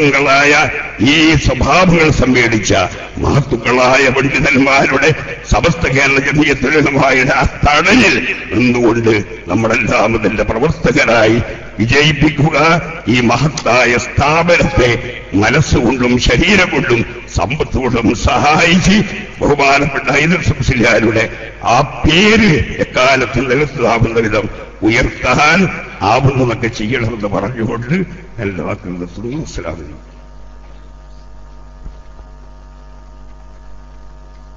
ായ ഈ സ്വഭാവങ്ങൾ സമ്മേളിച്ച മഹത്തുക്കളായ പണ്ഡിതന്മാരുടെ സമസ്ത കേരള ജമീയത്തുലമായുടെ ആ തണലിൽ നിന്നുകൊണ്ട് നമ്മളെല്ലാം ഇതിന്റെ പ്രവർത്തകരായി വിജയിപ്പിക്കുക ഈ മഹത്തായ സ്ഥാപനത്തെ മനസ്സുകൊണ്ടും ശരീരം കൊണ്ടും സമ്പത്ത് കൊണ്ടും സഹായിച്ച് ബഹുമാനപ്പെട്ട ഐദർശംസിലാരുടെ ആ പേര് എക്കാലത്തും നിലനിർത്താവുന്ന വിധം ഉയർത്താൻ ആവുന്നതൊക്കെ ചെയ്യണമെന്ന് പറഞ്ഞുകൊണ്ട് എല്ലാ വാക്കുകൾ നിർത്തുന്നു. അസ്സലാമു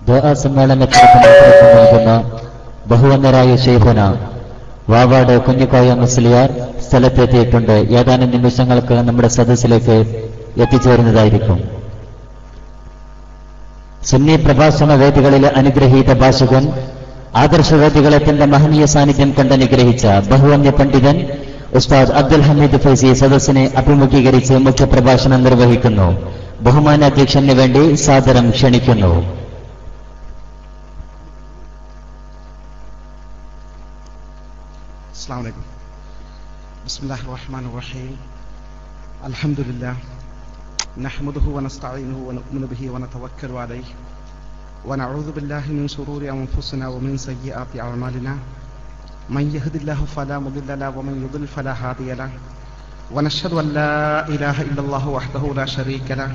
ദുആ സമ്മേളനത്തിന് നേതൃത്വം നൽകുന്ന ബഹുവന്നരായ ശേഖന വാവാട് കുഞ്ഞിക്കോയ മുസ്ലിയാർ സ്ഥലത്തെത്തിയിട്ടുണ്ട്. ഏതാനും നിമിഷങ്ങൾക്ക് നമ്മുടെ സദസ്സിലേക്ക് എത്തിച്ചേരുന്നതായിരിക്കും. സുന്നി പ്രഭാഷണ വേദികളിലെ അനുഗ്രഹീത ഭാഷകൻ ആദർശവേദികളെ തന്റെ മഹനീയ സാന്നിധ്യം കണ്ടനുഗ്രഹിച്ച ബഹുവന്യ പണ്ഡിതൻ ഉസ്താദ് അബ്ദുൽ ഹമീദ് ഫൈസി സദസ്സിനെ അഭിമുഖീകരിച്ച് മുഖ്യപ്രഭാഷണം നിർവഹിക്കുന്നു. ബഹുമാനാധ്യക്ഷന് വേണ്ടി സാദരം ക്ഷണിക്കുന്നു. അസ്സാം വലൈക്കും ബിസ്മില്ലാഹിർ റഹ്മാനിർ റഹീം. അൽഹംദുലില്ലാഹ്. نحمده ونستعينه ونؤمن به ونتوكل عليه. ونعوذ بالله من شرور أنفسنا ومن سيئات أعمالنا. من يهد الله فلا مضل له ومن يضلل فلا هادي له. ونشهد أن لا إله إلا الله وحده لا شريك له.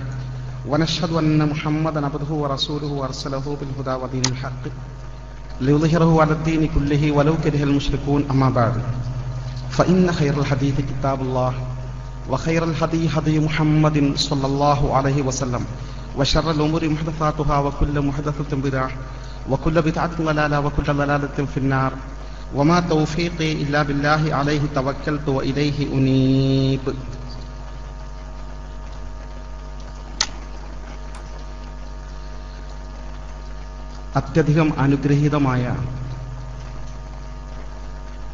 ونشهد أن محمدا عبده ورسوله أرسله بالهدى ودين الحق. ليظهره على الدين كله ولو كره المشركون أما بعد. فإن خير الحديث كتاب الله. وخير الهدي هدي محمد صلى الله عليه وسلم وشر الأمور محدثاتها وكل محدثة بدعة وكل بدعة ضلالة وكل ضلالة في النار وما توفيقي إلا بالله عليه توكلت وإليه أنيب അത്യധികം അനുഗ്രഹീതമായ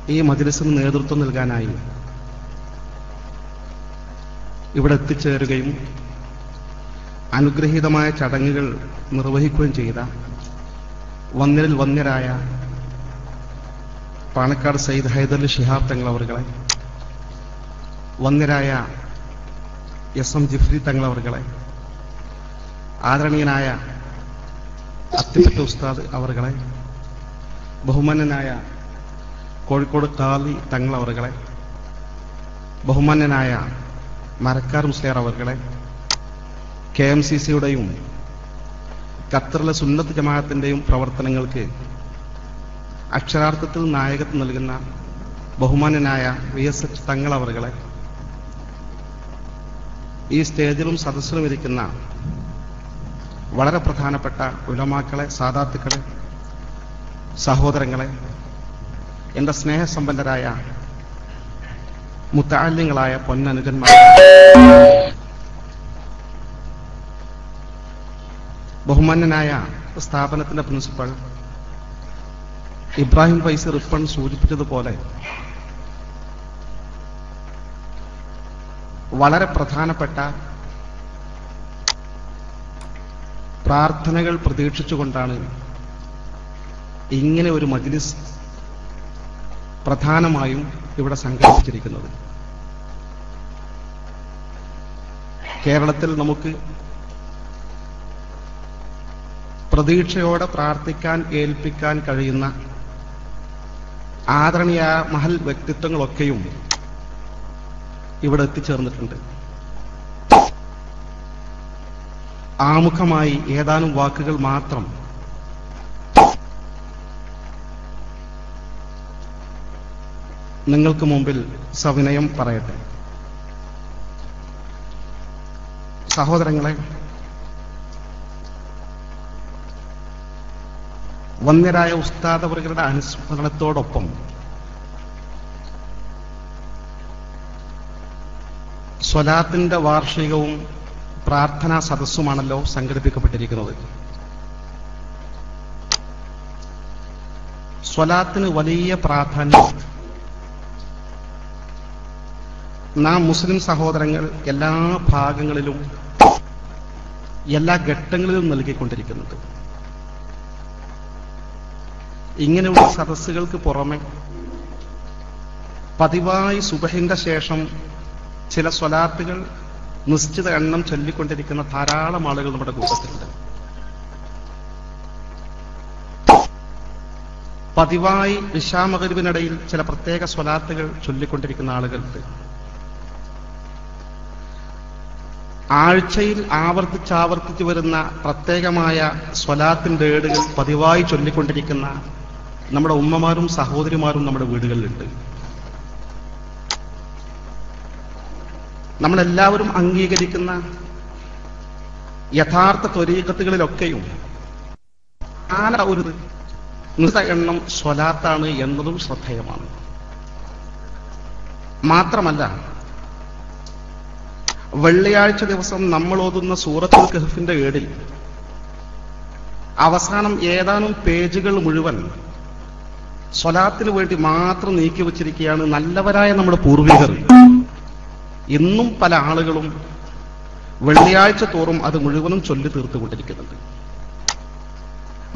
ഈ മജ്ലിസിന് നേതൃത്വം നൽകാനായി ഇവിടെ എത്തിച്ചേരുകയും അനുഗ്രഹീതമായ ചടങ്ങുകൾ നിർവഹിക്കുകയും ചെയ്ത വന്നിരിൽ വന്യരായ പാണക്കാട് സയ്യിദ് ഹൈദർലി ഷിഹാബ് തങ്ങൾ അവർകളെ വന്യരായ എസ് എം ജിഫ്രി തങ്ങൾ അവർകളെ ആദരണീയനായ അത്തിപ്പറ്റ ഉസ്താദ് അവർകളെ ബഹുമാന്യനായ കോഴിക്കോട് കാലി തങ്ങൾ അവർകളെ ബഹുമാന്യനായ മരക്കാർ മുസ്ലിയാർ അവർകളെ. കെ എം സി സിയുടെയും ഖത്തറിലെ സുന്നത്ത് ജമാഅത്തിന്റെയും പ്രവർത്തനങ്ങൾക്ക് അക്ഷരാർത്ഥത്തിൽ നായകത്വം നൽകുന്ന ബഹുമാനനായ വി എസ് എച്ച് തങ്ങൾ അവർകളെ ഈ സ്റ്റേജിലും സദസ്സിലും ഇരിക്കുന്ന വളരെ പ്രധാനപ്പെട്ട ഉലമാക്കളെ സാദാത്തുക്കളെ സഹോദരങ്ങളെ എന്റെ സ്നേഹസമ്പന്നരായ മുത്താല്യങ്ങളായ പൊന്നനുജന്മാർ. ബഹുമാന്യനായ സ്ഥാപനത്തിന്റെ പ്രിൻസിപ്പൽ ഇബ്രാഹിം ഫൈസി റിപ്പൺ സൂചിപ്പിച്ചതുപോലെ വളരെ പ്രധാനപ്പെട്ട പ്രാർത്ഥനകൾ പ്രതീക്ഷിച്ചുകൊണ്ടാണ് ഇങ്ങനെ ഒരു മജ്ലിസ് പ്രധാനമായും ഇവിടെ സംഘടിപ്പിച്ചിരിക്കുന്നത്. കേരളത്തിൽ നമുക്ക് പ്രതീക്ഷയോടെ പ്രാർത്ഥിക്കാൻ ഏൽപ്പിക്കാൻ കഴിയുന്ന ആദരണീയ മഹൽ വ്യക്തിത്വങ്ങളൊക്കെയും ഇവിടെ എത്തിച്ചേർന്നിട്ടുണ്ട്. ആമുഖമായി ഏതാനും വാക്കുകൾ മാത്രം നിങ്ങൾക്ക് മുമ്പിൽ സവിനയം പറയട്ടെ. സഹോദരങ്ങളെ വന്യരായ ഉസ്താദവറുകളുടെ അനുസ്മരണത്തോടൊപ്പം സ്വലാത്തിന്റെ വാർഷികവും പ്രാർത്ഥനാ സദസ്സുമാണല്ലോ സംഘടിപ്പിക്കപ്പെട്ടിരിക്കുന്നത്. സ്വലാത്തിന് വലിയ പ്രാധാന്യം. നാം മുസ്ലിം സഹോദരങ്ങൾ എല്ലാ ഭാഗങ്ങളിലും എല്ലാ ഘട്ടങ്ങളിലും നൽകിക്കൊണ്ടിരിക്കുന്നത്. ഇങ്ങനെയുള്ള സദസ്സുകൾക്ക് പുറമെ പതിവായി സുബഹിന്റെ ശേഷം ചില സ്വലാത്തുകൾ നിശ്ചിത എണ്ണം ചൊല്ലിക്കൊണ്ടിരിക്കുന്ന ധാരാളം ആളുകൾ നമ്മുടെ കൂട്ടത്തിലുണ്ട്. പതിവായി വിശാമകരുവിനിടയിൽ ചില പ്രത്യേക സ്വലാത്തുകൾ ചൊല്ലിക്കൊണ്ടിരിക്കുന്ന ആളുകളുണ്ട്. ആഴ്ചയിൽ ആവർത്തിച്ചാവർത്തിച്ചു വരുന്ന പ്രത്യേകമായ സ്വലാത്തിന്റെ ഏടുകൾ പതിവായി ചൊല്ലിക്കൊണ്ടിരിക്കുന്ന നമ്മുടെ ഉമ്മമാരും സഹോദരിമാരും നമ്മുടെ വീടുകളിലുണ്ട്. നമ്മളെല്ലാവരും അംഗീകരിക്കുന്ന യഥാർത്ഥ ത്വരീകത്തുകളിലൊക്കെയും ആന ഒരു നിസ എണ്ണം സ്വലാത്താണ് എന്നതും ശ്രദ്ധേയമാണ്. മാത്രമല്ല വെള്ളിയാഴ്ച ദിവസം നമ്മൾ ഓതുന്ന സൂറത്തുൽ കഹഫിന്റെ ഏടിൽ അവസാനം ഏതാനും പേജുകൾ മുഴുവൻ സ്വലാത്തിന് വേണ്ടി മാത്രം നീക്കി വച്ചിരിക്കുകയാണ് നല്ലവരായ നമ്മുടെ പൂർവികർ. ഇന്നും പല ആളുകളും വെള്ളിയാഴ്ച തോറും അത് മുഴുവനും ചൊല്ലി തീർത്തുകൊണ്ടിരിക്കുന്നുണ്ട്.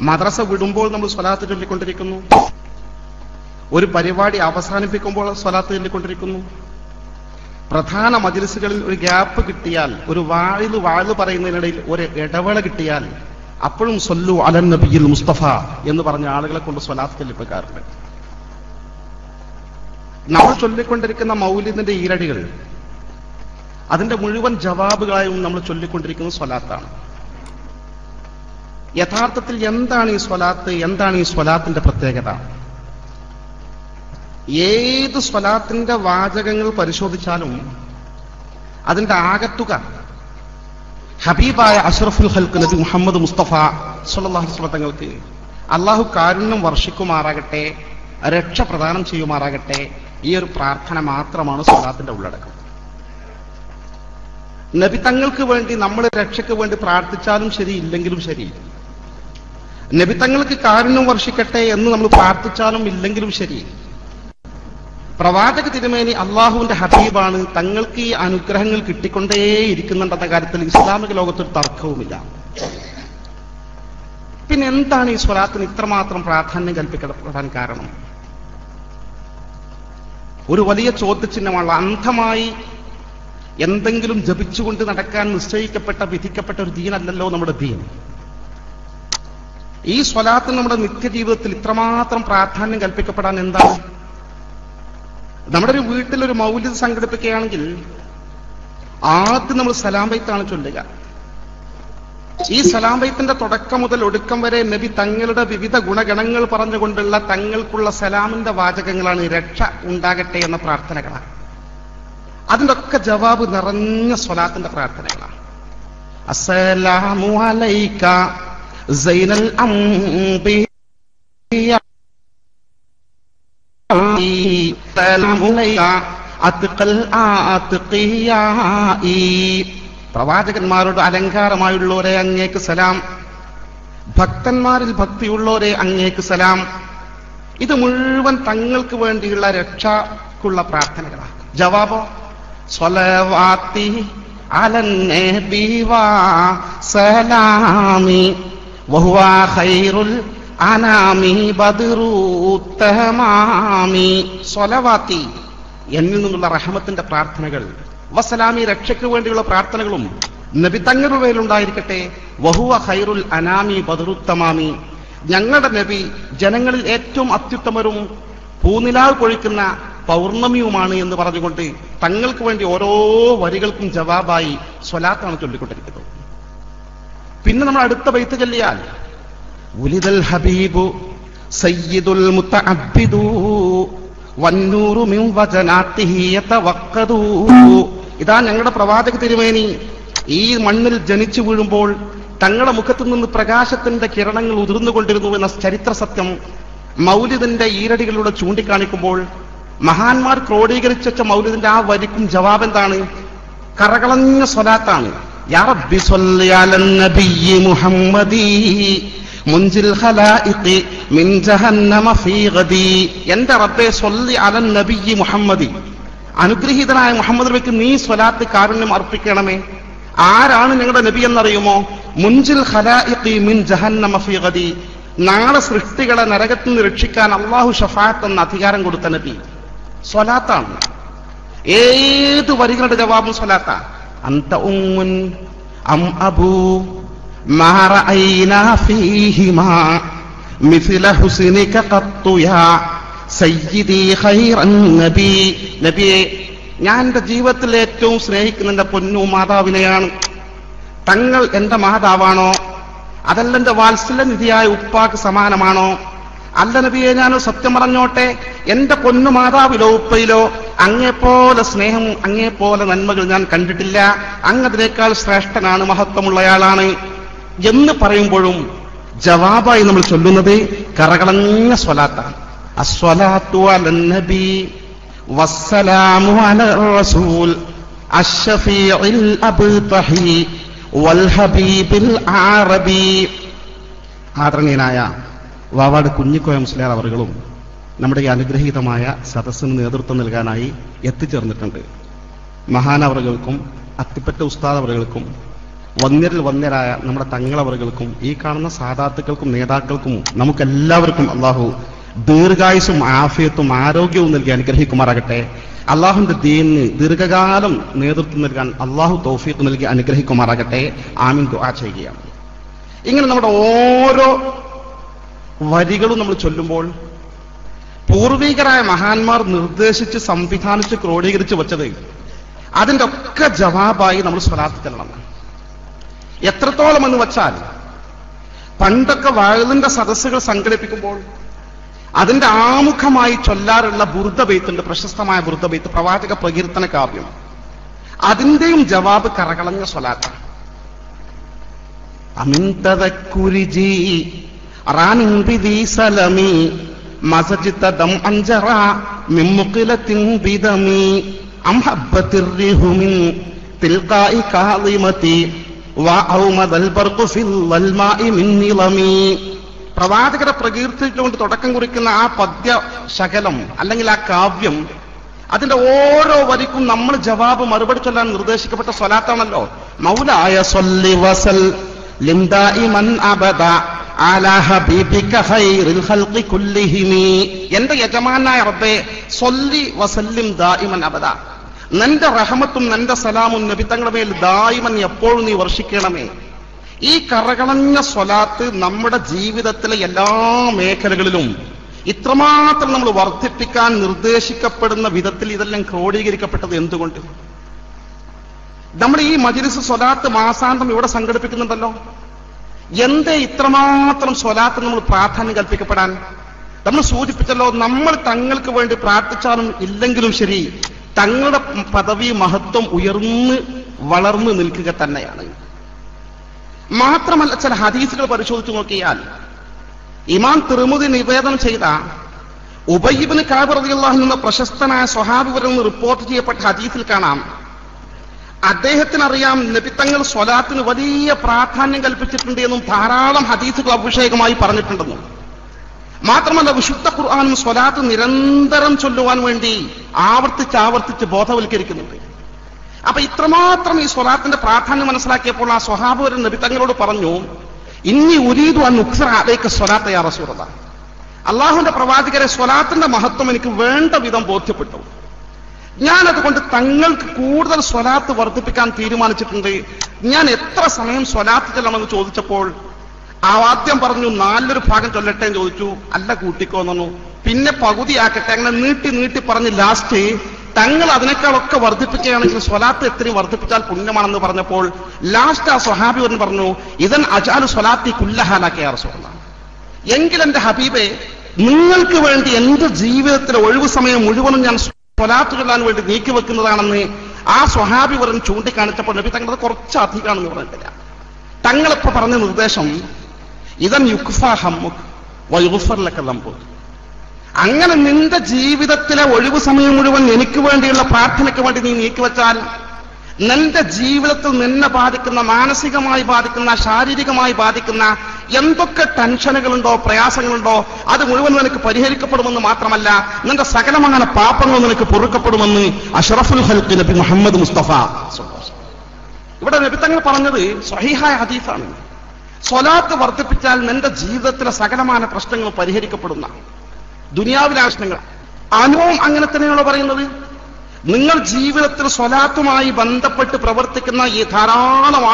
മദ്രസ വിടുമ്പോൾ നമ്മൾ സ്വലാത്ത് ചൊല്ലിക്കൊണ്ടിരിക്കുന്നു. ഒരു പരിപാടി അവസാനിപ്പിക്കുമ്പോൾ സ്വലാത്ത് ചൊല്ലിക്കൊണ്ടിരിക്കുന്നു. പ്രധാന മജിലിസുകളിൽ ഒരു ഗ്യാപ്പ് കിട്ടിയാൽ ഒരു വാഴ് വാഴ് പറയുന്നതിനിടയിൽ ഒരു ഇടവേള കിട്ടിയാൽ അപ്പോഴും സൊല്ലു അലൻ നബിയിൽ മുസ്തഫ എന്ന് പറഞ്ഞ ആളുകളെ കൊണ്ട് സ്വലാത്ത് ചൊല്ലിപ്പിക്കാറുണ്ട് നമ്മൾ ചൊല്ലിക്കൊണ്ടിരിക്കുന്ന മൗലിദിന്റെ ഈരടികൾ അതിന്റെ മുഴുവൻ ജവാബുകളായും നമ്മൾ ചൊല്ലിക്കൊണ്ടിരിക്കുന്നത് സ്വലാത്താണ്. യഥാർത്ഥത്തിൽ എന്താണ് ഈ സ്വലാത്ത് എന്താണ് ഈ സ്വലാത്തിന്റെ പ്രത്യേകത? ഏത് സ്വലാത്തിന്റെ വാചകങ്ങൾ പരിശോധിച്ചാലും അതിന്റെ ആകത്തുക. ഹബീബായ അഷറഫുൽ ഹൽക്ക് നബി മുഹമ്മദ് മുസ്തഫ സുല്ലാഹു തങ്ങൾക്ക് അള്ളാഹു കാരുണ്യം വർഷിക്കുമാറാകട്ടെ രക്ഷ പ്രദാനം ചെയ്യുമാറാകട്ടെ ഈ ഒരു പ്രാർത്ഥന മാത്രമാണ് സ്വലാത്തിന്റെ ഉള്ളടക്കം. നബി തങ്ങൾക്ക് വേണ്ടി നമ്മൾ രക്ഷയ്ക്ക് വേണ്ടി പ്രാർത്ഥിച്ചാലും ശരി ഇല്ലെങ്കിലും ശരി. നബി തങ്ങൾക്ക് കാരുണ്യം വർഷിക്കട്ടെ എന്ന് നമ്മൾ പ്രാർത്ഥിച്ചാലും ഇല്ലെങ്കിലും ശരി. പ്രവാചക തിരുമേനി അള്ളാഹുവിന്റെ ഹബീബാണ്. തങ്ങൾക്ക് ഈ അനുഗ്രഹങ്ങൾ കിട്ടിക്കൊണ്ടേയിരിക്കുന്നുണ്ടെന്ന കാര്യത്തിൽ ഇസ്ലാമിക ലോകത്തൊരു തർക്കവുമില്ല. പിന്നെ എന്താണ് ഈ സ്വലാത്തിന് ഇത്രമാത്രം പ്രാധാന്യം കൽപ്പിക്കപ്പെടാൻ കാരണം? ഒരു വലിയ ചോദ്യചിഹ്നമാണ് അന്ധമായി എന്തെങ്കിലും ജപിച്ചുകൊണ്ട് നടക്കാൻ നിശ്ചയിക്കപ്പെട്ട വിധിക്കപ്പെട്ട ഒരു ദീനല്ലല്ലോ നമ്മുടെ ദീൻ. ഈ സ്വലാത്തിന് നമ്മുടെ നിത്യജീവിതത്തിൽ ഇത്രമാത്രം പ്രാധാന്യം കൽപ്പിക്കപ്പെടാൻ എന്താണ്? നമ്മുടെ ഒരു വീട്ടിൽ ഒരു മൗല്യം സംഘടിപ്പിക്കുകയാണെങ്കിൽ ആദ്യം നമ്മൾ സലാം ബൈത്താണ് ചൊല്ലുക. ഈ സലാം ബൈത്തിന്റെ തുടക്കം മുതൽ ഒടുക്കം വരെ നബി തങ്ങളുടെ വിവിധ ഗുണഗണങ്ങൾ പറഞ്ഞുകൊണ്ടുള്ള തങ്ങൾക്കുള്ള സലാമിന്റെ വാചകങ്ങളാണ് രക്ഷ ഉണ്ടാകട്ടെ എന്ന പ്രാർത്ഥനകളാണ്. അതിന്റെ ഒക്കെ ജവാബ് നിറഞ്ഞ സ്വലാത്തിന്റെ പ്രാർത്ഥനകളാണ്. അസലാമു അലൈക സൈനൽ അംബിയ പ്രവാചകന്മാരോട് അലങ്കാരമായുള്ളവരെ അങ്ങേക്ക് സലാം. ഭക്തന്മാരിൽ ഭക്തിയുള്ളവരെ അങ്ങേക്ക് സലാം. ഇത് മുഴുവൻ തങ്ങൾക്ക് വേണ്ടിയുള്ള രക്ഷക്കുള്ള പ്രാർത്ഥനകളാണ്. ജവാബോ? സ്വലവാത്തി അലന്നേ വാ സലാമി വഹുവ ഖൈറുൽ അനാമി ബദറൂത്തമാമി സ്വലവാത്തി എന്നിൽ നിന്നുള്ള റഹമത്തിന്റെ പ്രാർത്ഥനകൾ വസലാമി രക്ഷയ്ക്ക് വേണ്ടിയുള്ള പ്രാർത്ഥനകളും നബി തങ്ങളുടെ പേരിലുണ്ടായിരിക്കട്ടെ വഹുവ ഹൈറുൽ അനാമി ബദറുത്തമാമി. ഞങ്ങളുടെ നബി ജനങ്ങളിൽ ഏറ്റവും അത്യുത്തമരും പൂനിലാവ് കൊഴിക്കുന്ന പൗർണമിയുമാണ് എന്ന് പറഞ്ഞുകൊണ്ട് തങ്ങൾക്ക് വേണ്ടി ഓരോ വരികൾക്കും ജവാബായി സ്വലാത്താണ് ചൊല്ലിക്കൊണ്ടിരിക്കുന്നത്. പിന്നെ നമ്മൾ അടുത്ത ബൈത്ത് ചൊല്ലിയാൽ ഉലിദൽ ഹബീബു സയ്യിദുൽ മുത്തഅബ്ബിദു വന്നൂറു മിൻ വജനാത്തിഹി യതവഖദു ഇതാ ഞങ്ങളുടെ പ്രവാചക തിരുമേനി. ഈ മണ്ണിൽ ജനിച്ചു വീഴുമ്പോൾ തങ്ങളുടെ മുഖത്തു നിന്ന് പ്രകാശത്തിന്റെ കിരണങ്ങൾ ഉതിർന്നുകൊണ്ടിരുന്നു എന്ന ചരിത്ര സത്യം മൗലിദിന്റെ ഈരടികളിലൂടെ ചൂണ്ടിക്കാണിക്കുമ്പോൾ മഹാന്മാർ ക്രോഡീകരിച്ച മൗലിദിന്റെ ആ വരിക്കും ജവാബ് എന്താണ്? കറകളഞ്ഞ സ്വലാത്താണ്. യാ റബ്ബി മുഹമ്മദി. അലൻ മുഹമ്മദി. അനുഗ്രഹീതനായ മുഹമ്മദ് നബിക്ക് നീ സ്വലാത്ത് കാരുണ്യം അർപ്പിക്കണമേ. ആരാണ് നിങ്ങളുടെ നബി എന്നറിയുമോ? മുൻജിൽ മിൻ നാളെ സൃഷ്ടികളെ നരകത്തിൽ നിന്ന് രക്ഷിക്കാൻ അള്ളാഹു ഷഫാത്ത് എന്ന അധികാരം കൊടുത്ത നബി. സ്വലാത്താണ്. ഏത് വരികളുടെ ജവാബും സ്വലാത്ത. അന്ത ഉമ്മുൻ അം അബൂ ഞാൻ എന്റെ ജീവിതത്തിൽ ഏറ്റവും സ്നേഹിക്കുന്ന എന്റെ പൊന്നു മാതാവിനെയാണ്. തങ്ങൾ എന്റെ മാതാവാണോ? അതല്ല എന്റെ വാത്സല്യനിധിയായ ഉപ്പാക്ക് സമാനമാണോ? അല്ല നബിയെ ഞാൻ സത്യം പറഞ്ഞോട്ടെ. എന്റെ പൊന്നു മാതാവിലോ ഉപ്പയിലോ അങ്ങേപ്പോലെ സ്നേഹം അങ്ങേപ്പോലെ നന്മകൾ ഞാൻ കണ്ടിട്ടില്ല. അങ്ങതിനേക്കാൾ ശ്രേഷ്ഠനാണ് മഹത്വമുള്ളയാളാണ് എന്ന് പറയുമ്പോഴും ജവാബായി നമ്മൾ ചൊല്ലുന്നത് കറകളഞ്ഞ സ്വലാത്താണ്. വസ്സലാമു അല റസൂൽ വൽ ഹബീബിൽ ആറബി. ആദരണീയനായ വാവാട് കുഞ്ഞിക്കോയ മുസ്ലിയാർ അവറുകളും നമ്മുടെ ഈ അനുഗ്രഹീതമായ സദസ്സിന് നേതൃത്വം നൽകാനായി എത്തിച്ചേർന്നിട്ടുണ്ട്. മഹാനവറുകൾക്കും അത്തിപ്പറ്റ ഉസ്താദ് അവറുകൾക്കും വന്യരിൽ വന്നിരായ നമ്മുടെ തങ്ങളവറുകൾക്കും ഈ കാണുന്ന സാധാത്തുക്കൾക്കും നേതാക്കൾക്കും നമുക്കെല്ലാവർക്കും അള്ളാഹു ദീർഘായുസും ആഫിയത്തും ആരോഗ്യവും നൽകി അനുഗ്രഹിക്കുമാറാകട്ടെ. അള്ളാഹുന്റെ ദീനിന് ദീർഘകാലം നേതൃത്വം നൽകാൻ അള്ളാഹു തൗഫീഖ് നൽകി അനുഗ്രഹിക്കുമാറാകട്ടെ. ആമിൻ. ദുആ ചെയ്യുകയാണ്. ഇങ്ങനെ നമ്മുടെ ഓരോ വരികളും നമ്മൾ ചൊല്ലുമ്പോൾ പൂർവികരായ മഹാന്മാർ നിർദ്ദേശിച്ച് സംവിധാനിച്ച് ക്രോഡീകരിച്ച് വെച്ചത് അതിന്റെ ഒക്കെ ജവാബായി നമ്മൾ സ്വലാത്ത് എത്രത്തോളം എന്ന് വച്ചാൽ പണ്ടൊക്കെ വഴുതിന്റെ സദസ്സുകൾ സംഘടിപ്പിക്കുമ്പോൾ അതിന്റെ ആമുഖമായി ചൊല്ലാറുള്ള ബുർദ ബെയ്ത്തുണ്ട് പ്രശസ്തമായ ബുർദ ബെയ്ത്ത് പ്രവാചക പ്രകീർത്തന കാവ്യം. അതിന്റെയും ജവാബ് കറകളഞ്ഞ സ്വലാത്ത അമിൻ തദക്കുരിജി റാനിൻ ബിദി സലമി മസജിത ദം അഞ്ചറ മിൻ മുഖിലത്തിൻ ബിദമി അം ഹബ്ബത്തിർ റിഹു മിൻ പ്രവാചകരെ പ്രകീർത്തിച്ചുകൊണ്ട് തുടക്കം കുറിക്കുന്ന ആ പദ്യ ശകലം അല്ലെങ്കിൽ ആ കാവ്യം അതിന്റെ ഓരോ വരിക്കും നമ്മൾ ജവാബ് മറുപടി ചൊല്ലാൻ നിർദ്ദേശിക്കപ്പെട്ട സ്വലാത്താണല്ലോ. മൗലായ സൊല്ലി വസൽ അബദ എന്റെ യജമാനായ റബ്ബേ സൊല്ലി വസല്ലിം ദായിമൻ അബദ. നിന്റെ റഹമത്തും നിന്റെ സലാമും നബി തങ്ങളുടെ മേൽ ദായിമൻ എപ്പോഴും നീ വർഷിക്കണമേ. ഈ കറകളഞ്ഞ സ്വലാത്ത് നമ്മുടെ ജീവിതത്തിലെ എല്ലാ മേഖലകളിലും ഇത്രമാത്രം നമ്മൾ വർദ്ധിപ്പിക്കാൻ നിർദ്ദേശിക്കപ്പെടുന്ന വിധത്തിൽ ഇതെല്ലാം ക്രോഡീകരിക്കപ്പെട്ടത് എന്തുകൊണ്ട്? നമ്മൾ ഈ മജിലിസ് സ്വലാത്ത് മാസാന്തം ഇവിടെ സംഘടിപ്പിക്കുന്നുണ്ടല്ലോ. എന്തേ ഇത്രമാത്രം സ്വലാത്ത് നമ്മൾ പ്രാധാന്യം കൽപ്പിക്കപ്പെടാൻ? നമ്മൾ സൂചിപ്പിച്ചല്ലോ നമ്മൾ തങ്ങൾക്ക് വേണ്ടി പ്രാർത്ഥിച്ചാലും ഇല്ലെങ്കിലും ശരി തങ്ങളുടെ പദവി മഹത്വം ഉയർന്ന് വളർന്നു നിൽക്കുക തന്നെയാണ്. മാത്രമല്ല ചില ഹദീസുകൾ പരിശോധിച്ചു നോക്കിയാൽ ഇമാം തിരുമുതി നിവേദനം ചെയ്ത ഉബയ്യബിന് കാബറിയുള്ള എന്ന പ്രശസ്തനായ സ്വഹാബിവരിൽ നിന്ന് റിപ്പോർട്ട് ചെയ്യപ്പെട്ട ഹദീസിൽ കാണാം. അദ്ദേഹത്തിനറിയാം നബിത്തങ്ങൾ സ്വലാത്തിന് വലിയ പ്രാധാന്യം കൽപ്പിച്ചിട്ടുണ്ട് എന്നും ധാരാളം ഹദീസുകൾ അഭിഷേകമായി പറഞ്ഞിട്ടുണ്ടെന്നും. മാത്രമല്ല വിശുദ്ധ ഖുർആാനും സ്വലാത്ത് നിരന്തരം ചൊല്ലുവാൻ വേണ്ടി ആവർത്തിച്ച് ആവർത്തിച്ച് ബോധവൽക്കരിക്കുന്നുണ്ട്. അപ്പൊ ഇത്രമാത്രം ഈ സ്വലാത്തിന്റെ പ്രാധാന്യം മനസ്സിലാക്കിയപ്പോൾ ആ സ്വഹാബ് നബി തങ്ങളോട് പറഞ്ഞു ഇനി ഉരീതു അൻ ഉക്സറേക്ക് സ്വലാത്ത യാ റസൂറത അള്ളാഹുന്റെ പ്രവാചകരെ സ്വലാത്തിന്റെ മഹത്വം എനിക്ക് വേണ്ട വിധം ബോധ്യപ്പെട്ടു. ഞാൻ അതുകൊണ്ട് തങ്ങൾക്ക് കൂടുതൽ സ്വലാത്ത് വർദ്ധിപ്പിക്കാൻ തീരുമാനിച്ചിട്ടുണ്ട്. ഞാൻ എത്ര സമയം സ്വലാത്ത് ചെല്ലണമെന്ന് ചോദിച്ചപ്പോൾ ആ ആദ്യം പറഞ്ഞു നാലൊരു ഭാഗം ചൊല്ലട്ടെ എന്ന് ചോദിച്ചു. അല്ല കൂട്ടിക്കോന്നു പിന്നെ പകുതിയാക്കട്ടെ അങ്ങനെ നീട്ടി നീട്ടി പറഞ്ഞ് ലാസ്റ്റ് തങ്ങൾ അതിനേക്കാളൊക്കെ വർദ്ധിപ്പിക്കുകയാണെങ്കിൽ സ്വലാത്ത് എത്രയും വർദ്ധിപ്പിച്ചാൽ പുണ്യമാണെന്ന് പറഞ്ഞപ്പോൾ ലാസ്റ്റ് ആ സ്വഹാബി വന്ന് പറഞ്ഞു ഇതൻ അജാലു സ്വലാത്തി കുല്ലഹാലാക്കിയ റസൂല എങ്കിൽ എന്റെ ഹബീബെ നിങ്ങൾക്ക് വേണ്ടി എന്റെ ജീവിതത്തിലെ ഒഴിവു സമയം മുഴുവനും ഞാൻ സ്വലാത്ത് ചൊല്ലാൻ വേണ്ടി നീക്കി വെക്കുന്നതാണെന്ന് ആ സ്വഹാബി വരൻ ചൂണ്ടിക്കാണിച്ചപ്പോൾ നബി തങ്ങളത് കുറച്ച് അധികമാണെന്ന് പറഞ്ഞിട്ടില്ല. തങ്ങളിപ്പോ പറഞ്ഞ നിർദ്ദേശം ഇതൻ യുക്ഫ ഹമ്മുക് വയുഫർലക്ക ലംബുക് അങ്ങനെ നിന്റെ ജീവിതത്തിലെ ഒഴിവ് സമയം മുഴുവൻ എനിക്ക് വേണ്ടിയുള്ള പ്രാർത്ഥനയ്ക്ക് വേണ്ടി നീ നീക്കിവെച്ചാൽ നിന്റെ ജീവിതത്തിൽ നിന്നെ ബാധിക്കുന്ന മാനസികമായി ബാധിക്കുന്ന ശാരീരികമായി ബാധിക്കുന്ന എന്തൊക്കെ ടെൻഷനുകളുണ്ടോ പ്രയാസങ്ങളുണ്ടോ അത് മുഴുവൻ നിനക്ക് പരിഹരിക്കപ്പെടുമെന്ന് മാത്രമല്ല നിന്റെ സകലമായ പാപങ്ങൾ നിനക്ക് പൊറുക്കപ്പെടുമെന്ന് അഷറഫുൽ ഹൽക്ക് നബി മുഹമ്മദ് മുസ്തഫ ഇവിടെ നബി തങ്ങൾ പറഞ്ഞത് സ്വഹീഹായ ഹദീസാണ്. സ്വലാത്ത് വർദ്ധിപ്പിച്ചാൽ നിന്റെ ജീവിതത്തിലെ സകലമായ പ്രശ്നങ്ങൾ പരിഹരിക്കപ്പെടുന്ന ദുനിയാവിലെ ആവശ്യങ്ങൾ. അനുഭവം അങ്ങനെ തന്നെയാണോ പറയുന്നത്? നിങ്ങൾ ജീവിതത്തിൽ സ്വലാത്തുമായി ബന്ധപ്പെട്ട് പ്രവർത്തിക്കുന്ന ഈ ധാരാളം